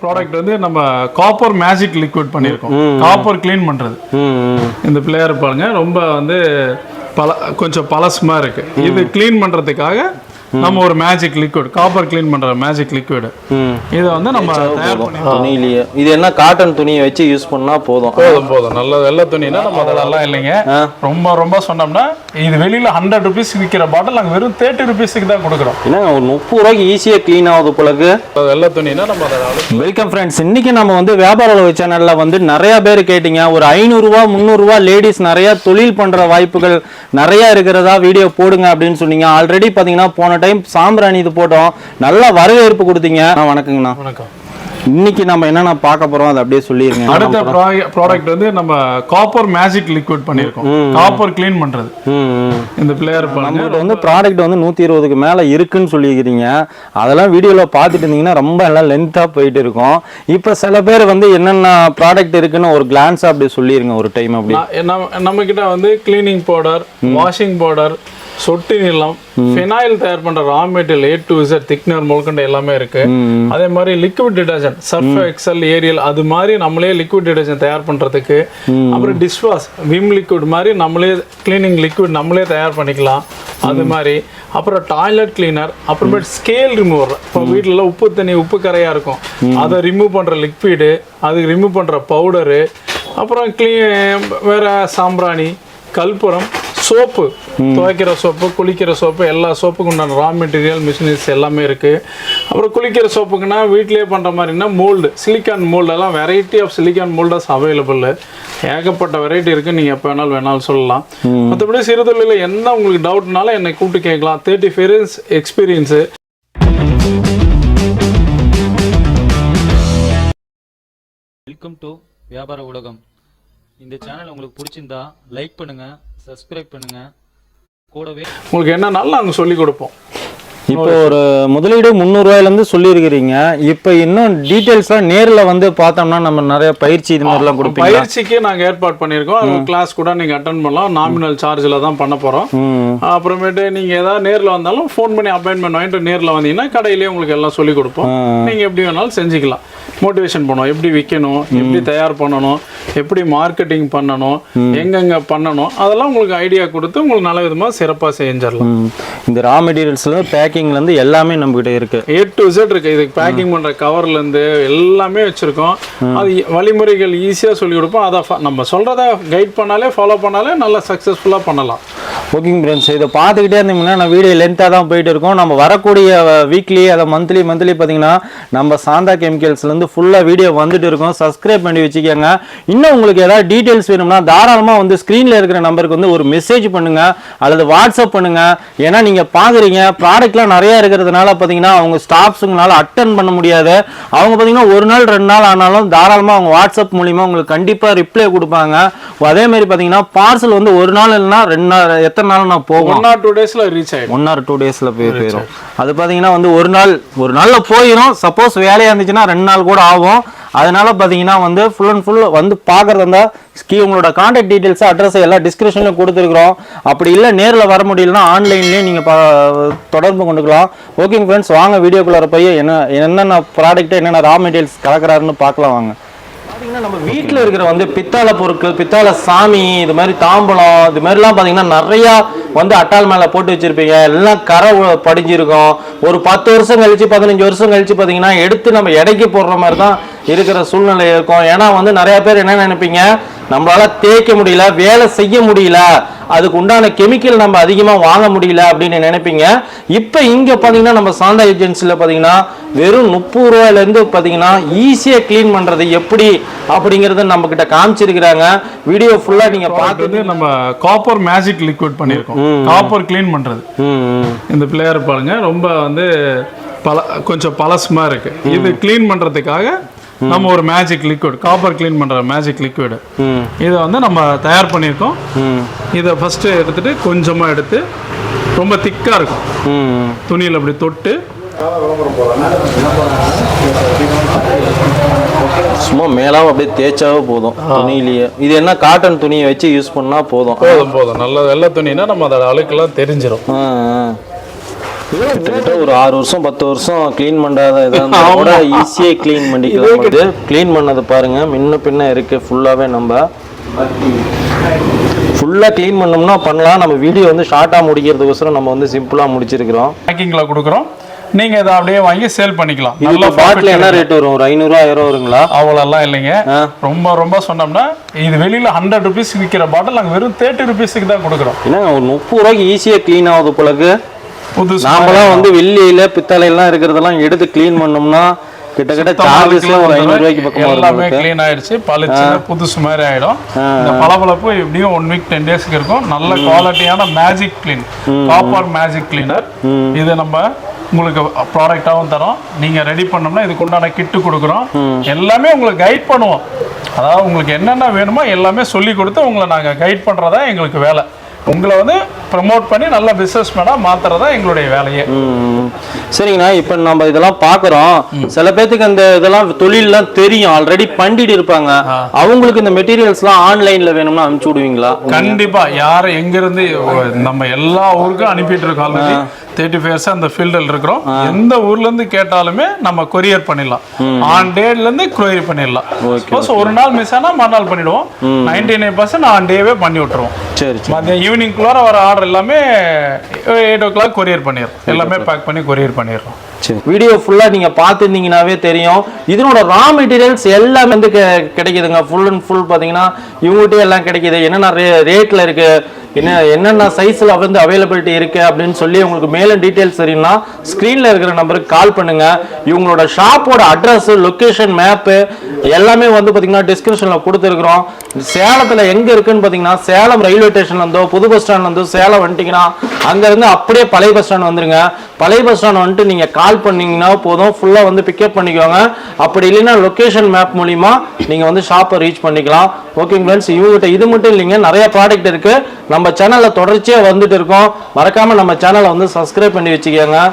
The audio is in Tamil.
ப்ராடக்ட் வந்து நம்ம காப்பர் மேஜிக் லிக்விட் பண்ணியிருக்கோம். காப்பர் க்ளீன் பண்றது. ம் இந்த பிளேயர் பாருங்க ரொம்ப வந்து பல கொஞ்சம் பழசுமா இருக்கு. இது க்ளீன் பண்றதுக்காக நம்ம ஒரு மேஜிக் லிக்விட் காப்பர் க்ளீன் பண்ற மேஜிக் லிக்விட் இதை வந்து நம்ம துணியிலேயே. இது என்ன காட்டன் துணியை வச்சு யூஸ் பண்ணா போதும்? போதும் போதும். நல்ல வெள்ளை துணினா நம்ம அதெல்லாம் இல்லைங்க. ரொம்ப ரொம்ப சொன்னோம்னா இது வெளியில ஹண்ட்ரட் ருபீஸ் விற்கிற பாட்டில் நாங்கள் வெறும் தேர்ட்டி ருபீஸுக்கு தான் கொடுக்குறோம். என்னங்க ஒரு முப்பது ரூபாய்க்கு ஈஸியாக க்ளீன் ஆகுது போலக்கு. வெள்ளை துணினா நம்ம அதை வெல்கம் ஃப்ரெண்ட்ஸ் இன்னைக்கு நம்ம வந்து வியாபார உலக சேனல்ல வந்து நிறைய பேர் கேட்டீங்க. ஒரு ஐநூறுரூவா முந்நூறுரூவா லேடிஸ் நிறைய தொழில் பண்ற வாய்ப்புகள் நிறைய இருக்கிறதா வீடியோ போடுங்க அப்படின்னு சொன்னீங்க. ஆல்ரெடி பாத்தீங்கன்னா போன டைம் சாம்பிராணி இது போட்டோம். நல்ல வரவேற்பு கொடுத்தீங்க. வணக்கங்கண்ணா. வணக்கம். இன்னைக்கு நம்ம என்னென்ன பார்க்க போறோம்? அதை அப்படியே சொல்லிருங்க. அடுத்த ப்ராடக்ட் வந்து நம்ம காப்பர் மேஜிக் லிக்விட் பண்ணியிருக்கோம். காப்பர் க்ளீன் பண்றது. இந்த பிளேயர் நம்மகிட்ட வந்து ப்ராடக்ட் வந்து நூற்றி இருபதுக்கு மேலே இருக்குன்னு சொல்லிக்கிறீங்க அதெல்லாம் வீடியோவில் பார்த்துட்டு இருந்தீங்கன்னா ரொம்ப எல்லாம் லென்த்தாக போயிட்டு இருக்கும். இப்போ சில பேர் வந்து என்னென்ன ப்ராடக்ட் இருக்குன்னு ஒரு கிளான்ஸ் அப்படி சொல்லிருங்க ஒரு டைம் அப்படி நம்ம கிட்ட வந்து கிளீனிங் பவுடர் வாஷிங் பவுடர் சொட்டு நீளம் ஃபினாயில் தயார் பண்ற raw material A to Z thickener முழுக்கண்டு எல்லாமே இருக்கு. அதே மாதிரி liquid detergent Surf Excel Ariel அது மாதிரி நம்மளே லிக்விட் டிடர்ஜென்ட் தயார் பண்றதுக்கு அப்புறம் டிஷ்வாஷ் விம் லிக்விட் மாதிரி நம்மளே கிளீனிங் லிக்விட் நம்மளே தயார் பண்ணிக்கலாம். அது மாதிரி. அப்புறம் டாய்லெட் கிளீனர் அப்புறமேட்டு ஸ்கேல் ரிமூவர் இப்போ வீட்டிலலாம் உப்பு தண்ணி உப்பு கரையா இருக்கும். அதை ரிமூவ் பண்ற லிக்விடு அதுக்கு ரிமூவ் பண்ற பவுடரு அப்புறம் க்ளீ வேற சாம்பிராணி கற்பூரம் சோப்பு. துவைக்கிற சோப்பு குளிக்கிற சோப்பு எல்லா சோப்புக்கு உண்டான ரா மெட்டீரியல் மிஷினரிஸ் எல்லாமே இருக்கு. அப்புறம் குளிக்கிற சோப்புக்குன்னா வீட்டிலேயே பண்ற மாதிரினா mould silicone மோல்டெல்லாம் variety of silicone moulds available ஏகப்பட்ட வெரைட்டி இருக்கு. நீங்க எப்போ வேணாலும் வேணாலும் சொல்லலாம். மற்றபடி சிறுதொழிலில் என்ன உங்களுக்கு டவுட்னாலும் என்னை கூப்பிட்டு கேட்கலாம். தேர்ட்டி ஃபேரன்ஸ் எக்ஸ்பீரியன்ஸு வெல்கம் டு வியாபார உலகம் இந்த சேனல் உங்களுக்கு பிடிச்சிருந்தா லைக் பண்ணுங்க சப்ஸ்கிரைப் பண்ணுங்க. கூடவே உங்களுக்கு என்னன்னாலும் நாங்கள் சொல்லி கொடுப்போம். இப்போ ஒரு முதலீடு முந்நூறுவாயிலேருந்து சொல்லியிருக்கிறீங்க. இப்போ இன்னும் டீட்டெயில்ஸ்லாம் நேரில் வந்து பார்த்தோம்னா நம்ம நிறைய பயிற்சி இது மாதிரிலாம் கொடுப்பீங்க பயிற்சிக்கு நாங்கள் ஏற்பாடு பண்ணியிருக்கோம். அது கிளாஸ் கூட நீங்கள் அட்டன் பண்ணலாம். நாமினல் சார்ஜில் தான் பண்ண போகிறோம் ம். அப்புறமேட்டு நீங்கள் ஏதாவது நேரில் வந்தாலும் ஃபோன் பண்ணி அப்பாயின்மெண்ட் வாங்கிட்டு நேரில் வந்தீங்கன்னா கடையிலேயே உங்களுக்கு எல்லாம் சொல்லி கொடுப்போம். நீங்கள் எப்படி வேணாலும் செஞ்சுக்கலாம். மோட்டிவேஷன் பண்ணுவோம் எப்படி விற்கணும் எப்படி தயார் பண்ணணும் எப்படி மார்க்கெட்டிங் பண்ணணும் எங்கெங்க பண்ணணும் அதெல்லாம் உங்களுக்கு ஐடியா கொடுத்து உங்களுக்கு நல்ல விதமாக சிறப்பாக செஞ்சிடலாம். இந்த ரா மெட்டீரியல்ஸ்ல பேக்கிங்லேருந்து எல்லாமே நம்மகிட்ட இருக்கு. ஏ டு Z இருக்கு. இதுக்கு பேக்கிங் பண்ற கவர்ல இருந்து எல்லாமே வச்சிருக்கோம். அது வழிமுறைகள் ஈஸியா சொல்லி கொடுப்போம். அதை நம்ம சொல்றத கைட் பண்ணாலே ஃபாலோ பண்ணாலே நல்லா சக்சஸ்ஃபுல்லா பண்ணலாம். ஓகேங்க ஃப்ரெண்ட்ஸ் இதை பார்த்துக்கிட்டே இருந்தீங்கன்னா நான் வீடியோ லென்த்தாக தான் போயிட்டு இருக்கோம். நம்ம வரக்கூடிய வீக்லி அதை மந்த்லி மந்த்லி பார்த்தீங்கன்னா நம்ம சாந்தா கெமிக்கல்ஸ்லேருந்து ஃபுல்லாக வீடியோ வந்துட்டு இருக்கோம். சப்ஸ்கிரைப் பண்ணி வச்சுக்கோங்க. இன்னும் உங்களுக்கு ஏதாவது டீட்டெயில்ஸ் வேணும்னா தாராளமாக வந்து ஸ்க்ரீனில் இருக்கிற நம்பருக்கு வந்து ஒரு மெசேஜ் பண்ணுங்க. அல்லது வாட்ஸ்அப் பண்ணுங்க. ஏன்னா நீங்கள் பார்க்குறீங்க ப்ராடக்ட்லாம் நிறைய இருக்கிறதுனால பார்த்தீங்கன்னா அவங்க ஸ்டாஃப்ஸுங்களால அட்டன் பண்ண முடியாது. அவங்க பார்த்தீங்கன்னா ஒரு நாள் ரெண்டு நாள் ஆனாலும் தாராளமாக அவங்க வாட்ஸ்அப் மூலிமா உங்களுக்கு கண்டிப்பாக ரிப்ளை கொடுப்பாங்க. அதே மாதிரி பார்த்தீங்கன்னா பார்சல் வந்து ஒரு நாள் இல்லைன்னா ரெண்டு நாள் எத்தனை நாள் நான் போகும் ஒன் ஆர் டூ டேஸ்ல ரீச் ஆயிடும். ஒன் ஆர் டூ டேஸ்ல போய் போயிடும் அது பாத்தீங்கன்னா வந்து ஒரு நாள் ஒரு நாள்ல போயிடும் சப்போஸ் வேலையா இருந்துச்சுன்னா ரெண்டு நாள் கூட ஆகும். அதனால பார்த்தீங்கன்னா வந்து ஃபுல் அண்ட் ஃபுல் வந்து பாக்குறதா இருந்தா ஸ்கீ உங்களோட காண்டாக்ட் டீட்டெயில்ஸ் அட்ரஸ் எல்லாம் டிஸ்கிரிப்ஷன்ல கொடுத்துருக்குறோம். அப்படி இல்லை நேரில் வர முடியலன்னா ஆன்லைன்லேயே நீங்கள் பா- தொடர்பு கொண்டுக்கலாம். ஓகேங்க ஃப்ரெண்ட்ஸ் வாங்க வீடியோக்குள்ளே போய் என்ன என்னென்ன ப்ராடக்ட்டு என்னென்ன ரா மெட்டீரியல்ஸ் கலக்கிறாருன்னு பார்க்கலாம் வாங்க. பார்த்தீங்கன்னா நம்ம வீட்டில் இருக்கிற வந்து பித்தாள பொருட்கள் பித்தாளை சாமி இது மாதிரி தாம்பலம் இது மாதிரிலாம் பார்த்தீங்கன்னா நிறையா வந்து அட்டால் மேலே போட்டு வச்சுருப்பீங்க. எல்லாம் கரை படிஞ்சிருக்கும். ஒரு பத்து வருஷம் கழிச்சு பதினஞ்சு வருஷம் கழித்து பார்த்தீங்கன்னா எடுத்து நம்ம இடைக்கு போடுற மாதிரி தான் இருக்கிற சூழ்நிலை இருக்கும். ஏன்னா வந்து நிறையா பேர் என்ன நினைப்பீங்க? நம்மளால தேய்க்க முடியல வேலை செய்ய முடியல அதுக்கு உண்டான கெமிக்கல் நம்ம அதிகமாக வாங்க முடியல அப்படின்னு நினைப்பீங்க. இப்போ இங்கே பார்த்தீங்கன்னா நம்ம சாந்தா ஏஜென்சியில் பார்த்தீங்கன்னா வெறும் முப்பது ரூபாயிலேருந்து பார்த்தீங்கன்னா ஈஸியாக க்ளீன் பண்ணுறது எப்படி அப்படிங்கிறத நம்ம கிட்ட காமிச்சிருக்கிறாங்க வீடியோ ஃபுல்லாக நீங்கள் பார்த்து நம்ம காப்பர் மேஜிக் லிக்விட் பண்ணியிருக்கோம். காப்பர் க்ளீன் ம் இந்த பிளேயர் பாருங்க ரொம்ப வந்து பல கொஞ்சம் பழசுமா இருக்கு. இது க்ளீன் பண்றதுக்காக நம்ம ஒரு மேஜிக் லிக்விட் காப்பர் க்ளீன் பண்ற மேஜிக் லிக்விட் இதை வந்து நம்ம தயார் பண்ணியிருக்கோம். இதை ஃபஸ்ட்டு எடுத்துட்டு கொஞ்சமாக எடுத்து ரொம்ப திக்காக இருக்கும். துணியில் அப்படி தொட்டு. சும்மா மேலாம அப்படியே தேய்ச்சாவே போதும். துணியிலேயே. இது என்ன காட்டன் துணியை வச்சு யூஸ் பண்ணா போதும். போதும் போதும். நல்ல வெள்ளை துணினா நம்ம அதோட அழுக்கெல்லாம் தெரிஞ்சிடும். கிட்டத்தட்ட ஒரு ஆறு வருஷம் பத்து வருஷம் க்ளீன் பண்ணாத இதாக கூட ஈஸியாக க்ளீன் பண்ணிக்கலாம். க்ளீன் பண்ணது பாருங்க. முன்ன பின்ன இருக்கு. ஃபுல்லாகவே நம்ம ஃபுல்லாக க்ளீன் பண்ணோம்னா பண்ணலாம். நம்ம வீடியோ வந்து ஷார்ட்டாக முடிக்கிறதுக்கோசரம் நம்ம வந்து சிம்பிளாக முடிச்சிருக்கிறோம். பேக்கிங்கில் கொடுக்குறோம். நீங்கள் இதை அப்படியே வாங்கி சேல் பண்ணிக்கலாம். நல்ல பாட்டில் என்ன ரேட் வரும்? ஒரு ஐநூறுரூவா ஆயிரம் வருங்களா அவ்வளோலாம் இல்லைங்க. ரொம்ப ரொம்ப சொன்னோம்னா இது வெளியில் ஹண்ட்ரட் ருபீஸ் விற்கிற பாட்டில் நாங்கள் வெறும் தேர்ட்டி ருபீஸுக்கு தான் கொடுக்குறோம். என்னங்க ஒரு முப்பது ரூபாய்க்கு ஈஸியாக க்ளீன் ஆகுது போலக்கு புதுசு நாமெல்லாம் வந்து வெள்ளியில பித்தளையெல்லாம் இருக்கிறதெல்லாம் எடுத்து க்ளீன் பண்ணோம்னா கிட்டத்தட்ட சார்ஜஸ்லாம் ஒரு ஐநூறு ரூபாய்க்கு பக்கமா எல்லாமே க்ளீன் ஆயிடுச்சு. பளிச்சு புதுசு மாதிரி ஆயிடும். இந்த பளபளப்பு எப்படியும் ஒன் வீக் டென் டேஸ்க்கு இருக்கும். நல்ல குவாலிட்டியான magic clean copper magic cleaner இது நம்ம உங்களுக்கு ப்ராடக்டாகவும் தரோம். நீங்க ரெடி பண்ணோம்னா இதுக்கு உண்டான கிட்டு கொடுக்குறோம் எல்லாமே உங்களுக்கு கைட் பண்ணுவோம். அதாவது உங்களுக்கு என்னென்ன வேணுமோ எல்லாமே சொல்லி கொடுத்து உங்களை நாங்க கைட் பண்றதா எங்களுக்கு வேலை. உங்களை வந்து ப்ரமோட் பண்ணி நல்ல பிஸ்னஸ் மேனாக மாத்துறதா எங்களுடைய வேலையே. சரிங்கண்ணா இப்போ நம்ம இதெல்லாம் பார்க்குறோம் சில பேர்த்துக்கு அந்த இதெல்லாம் தொழிலெல்லாம் தெரியும். ஆல்ரெடி பண்ணிட்டு இருப்பாங்க. அவங்களுக்கு இந்த மெட்டீரியல்ஸ்லாம் ஆன்லைன்ல வேணும்னா அனுப்பிச்சு விடுவீங்களா? கண்டிப்பா. யார் எங்க இருந்து நம்ம எல்லா ஊருக்கும் அனுப்பிட்டு இருக்கோம் தேர்ட்டி ஃபைவ் அந்த ஃபீல்டில் இருக்கிறோம். எந்த ஊர்ல இருந்து கேட்டாலுமே நம்ம கொரியர் பண்ணிடலாம். ஆன் டேட்ல இருந்து கொரியர் பண்ணிடலாம். சப்போஸ் ஒரு நாள் மிஸ் ஆனா மறுநாள் பண்ணிடுவோம். நைன்டி நைன் பர்சன்ட் ஆன் டேவே பண்ணி விட்டுருவோம். சரி மதியம் ஈவினிங் குள்ளார வர ஆர்டர் எல்லாமே எயிட் ஓ கிளாக் கொரியர் பண்ணிடுறோம் எல்லாமே பேக் பண்ணி கொரியர் பண்ணிடுறோம். வீடியோ ஃபுல்லாக நீங்கள் பார்த்துருந்தீங்கன்னாவே தெரியும். இதனோட ரா மெட்டீரியல்ஸ் எல்லாமே வந்து கெ- கிடைக்குதுங்க. ஃபுல் அண்ட் ஃபுல் பார்த்தீங்கன்னா இவங்ககிட்ட எல்லாம் கிடைக்கிது. என்னென்ன ரே ரேட்டில் இருக்குது என்ன என்னென்ன சைஸில் வந்து அவைலபிலிட்டி இருக்குது அப்படின்னு சொல்லி உங்களுக்கு மேலும் டீட்டெயில்ஸ் தெரியும்னா ஸ்க்ரீனில் இருக்கிற நம்பருக்கு கால் பண்ணுங்கள் இவங்களோட ஷாப்போட அட்ரஸ் லொக்கேஷன் மேப்பு எல்லாமே வந்து பார்த்தீங்கன்னா டிஸ்கிரிப்ஷனில் கொடுத்துருக்குறோம். சேலத்தில் எங்கே இருக்குன்னு பார்த்தீங்கன்னா சேலம் ரயில்வே ஸ்டேஷன்லேருந்தோ புது பஸ் ஸ்டாண்ட்லேருந்தோ சேலம் வந்துட்டிங்கன்னா அங்கேருந்து அப்படியே பழைய பஸ் ஸ்டாண்ட் வந்துருங்க. பழைய பஸ் ஸ்டாண்ட் வந்துட்டு நீங்கள் கால் பண்ணீங்கன்னா போதும். ஃபுல்லா வந்து பிக்கப் பண்ணிக்கோங்க. அப்படி இல்லைன்னா லொகேஷன் மேப் மூலியமா நீங்க வந்து ஷாப்பை ரீச் பண்ணிக்கலாம். ஓகேங்க ஃப்ரெண்ட்ஸ் இவங்ககிட்ட இது மட்டும் இல்லைங்க. நிறைய ப்ராடக்ட் இருக்கு. நம்ம சேனலில் தொடர்ச்சியாக வந்துட்டு இருக்கோம். மறக்காம நம்ம சேனலை வந்து சப்ஸ்கிரைப் பண்ணி வச்சுக்கோங்க.